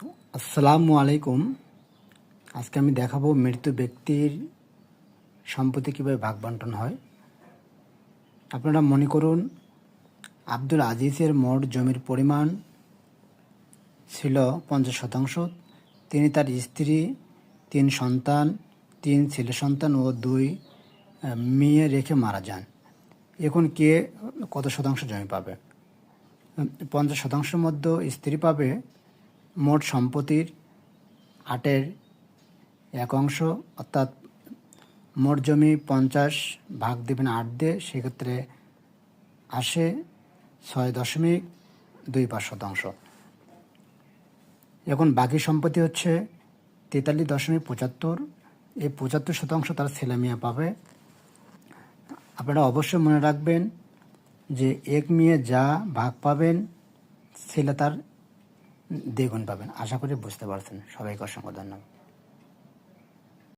আসসালামু আলাইকুম। আজকে আমি দেখাবো মৃত ব্যক্তির সম্পত্তি কীভাবে ভাগ বন্টন হয়। আপনারা মনে করুন, আব্দুল আজিজের মোট জমির পরিমাণ ছিল পঞ্চাশ শতাংশ। তিনি তার স্ত্রী, তিন সন্তান, তিন ছেলে সন্তান ও দুই মেয়ে রেখে মারা যান। এখন কে কত শতাংশ জমি পাবে? পঞ্চাশ শতাংশের মধ্যে স্ত্রী পাবে মোট সম্পত্তির আটের এক অংশ, অর্থাৎ মোট জমি পঞ্চাশ ভাগ দেবেন আট দিয়ে, সেক্ষেত্রে আসে ছয় দশমিক দুই পাঁচ শতাংশ। এখন বাকি সম্পত্তি হচ্ছে তেতাল্লিশ দশমিক পঁচাত্তর। এই পঁচাত্তর শতাংশ তার ছেলে মেয়ে পাবে। আপনারা অবশ্যই মনে রাখবেন যে এক মেয়ে যা ভাগ পাবেন, ছেলে তার দ্বিগুণ পাবেন। আশা করি বুঝতে পারছেন। সবাইকে অসংখ্য ধন্যবাদ।